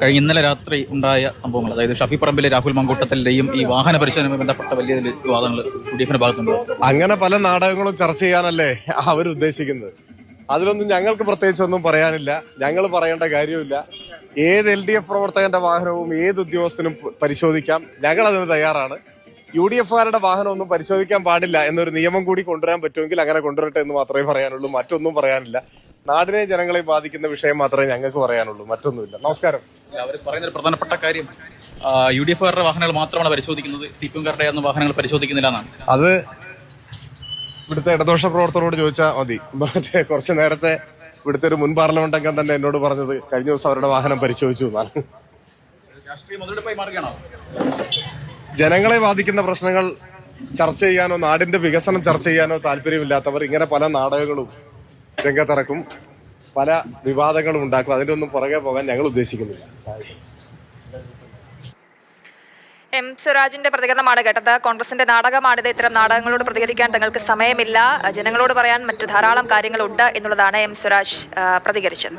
കഴിഞ്ഞ ഇന്നലെ രാത്രി ഉണ്ടായ സംഭവങ്ങൾ അതായത് ഷഫി പറമ്പിലെ രാഹുൽ മങ്കൂട്ടത്തിലെയും ഈ വാഹന പരിശോധനയുമായി ബന്ധപ്പെട്ട വലിയ വിവാദങ്ങൾ യു ഡി എഫിന്റെ ഭാഗത്തുണ്ട്. അങ്ങനെ പല നാടകങ്ങളും ചർച്ച ചെയ്യാനല്ലേ അവർ ഉദ്ദേശിക്കുന്നത്. അതിലൊന്നും ഞങ്ങൾക്ക് പ്രത്യേകിച്ച് ഒന്നും പറയാനില്ല. ഞങ്ങൾ പറയേണ്ട കാര്യമില്ല. ഏത് എൽ ഡി എഫ് പ്രവർത്തകന്റെ വാഹനവും ഏത് ഉദ്യോഗസ്ഥനും പരിശോധിക്കാം. ഞങ്ങൾ അതിന് തയ്യാറാണ്. യു ഡി എഫുകാരുടെ വാഹനം ഒന്നും പരിശോധിക്കാൻ പാടില്ല എന്നൊരു നിയമം കൂടി കൊണ്ടുവരാൻ പറ്റുമെങ്കിൽ അങ്ങനെ കൊണ്ടുവരട്ടെ എന്ന് മാത്രമേ പറയാനുള്ളൂ. മറ്റൊന്നും പറയാനില്ല. നാടിനെ ജനങ്ങളെ ബാധിക്കുന്ന വിഷയം മാത്രമേ ഞങ്ങൾക്ക് പറയാനുള്ളൂ മറ്റൊന്നുമില്ല. നമസ്കാരം. അവർ പറയുന്ന ഒരു പ്രധാനപ്പെട്ട കാര്യം യു ഡി എഫുകാരുടെ വാഹനങ്ങൾ മാത്രമാണ് പരിശോധിക്കുന്നത് സി പി എംകാരുടെ വാഹനങ്ങൾ പരിശോധിക്കുന്നില്ല എന്നാണ്. അത് ഇവിടുത്തെ ഇടദോഷ പ്രവർത്തകരോട് ചോദിച്ചാൽ മതി. മറ്റേ കുറച്ച് നേരത്തെ ഇവിടുത്തെ ഒരു മുൻ പാർലമെന്റ് അംഗം തന്നെ എന്നോട് പറഞ്ഞത് കഴിഞ്ഞ ദിവസം അവരുടെ വാഹനം പരിശോധിച്ചു എന്നാണ്. ജനങ്ങളെ ബാധിക്കുന്ന പ്രശ്നങ്ങൾ ചർച്ച ചെയ്യാനോ നാടിന്റെ വികസനം ചർച്ച ചെയ്യാനോ താല്പര്യമില്ലാത്തവർ ഇങ്ങനെ പല നാടകങ്ങളും രംഗത്തിറക്കും. പല വിവാദങ്ങളും ഉണ്ടാക്കും. അതിന്റെ ഒന്നും പുറകെ പോകാൻ ഞങ്ങൾ ഉദ്ദേശിക്കുന്നില്ല. എം സ്വരാജിന്റെ പ്രതികരണമാണ് കേട്ടത്. കോൺഗ്രസിന്റെ നാടകമാണിത് ഇത്തരം നാടകങ്ങളോട് പ്രതികരിക്കാൻ തങ്ങൾക്ക് സമയമില്ല. ജനങ്ങളോട് പറയാൻ മറ്റു ധാരാളം കാര്യങ്ങളുണ്ട് എന്നുള്ളതാണ് എം സ്വരാജ് പ്രതികരിച്ചത്.